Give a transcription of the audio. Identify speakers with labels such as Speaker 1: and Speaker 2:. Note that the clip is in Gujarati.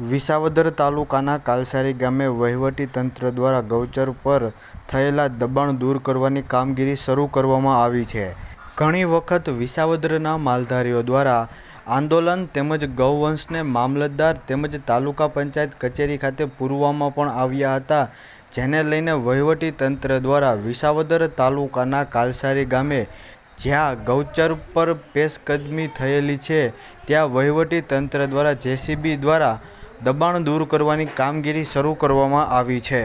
Speaker 1: વિસાવદર તાલુકાના કાલસારી ગામે વહીવટી તંત્ર દ્વારા ગૌચર પર થયેલા દબાણ દૂર કરવાની કામગીરી શરૂ કરવામાં આવી છે. ઘણી વખત વિસાવદરના માલધારીઓ દ્વારા આંદોલન તેમજ ગૌવંશને મામલતદાર તેમજ તાલુકા પંચાયત કચેરી ખાતે પૂરવામાં પણ આવ્યા હતા, જેને લઈને વહીવટી તંત્ર દ્વારા વિસાવદર તાલુકાના કાલસારી ગામે જ્યાં ગૌચર પર પેશકદમી થયેલી છે, ત્યાં વહીવટી તંત્ર દ્વારા જેસીબી દ્વારા દબાણ દૂર કરવાની કામગીરી શરૂ કરવામાં આવી છે.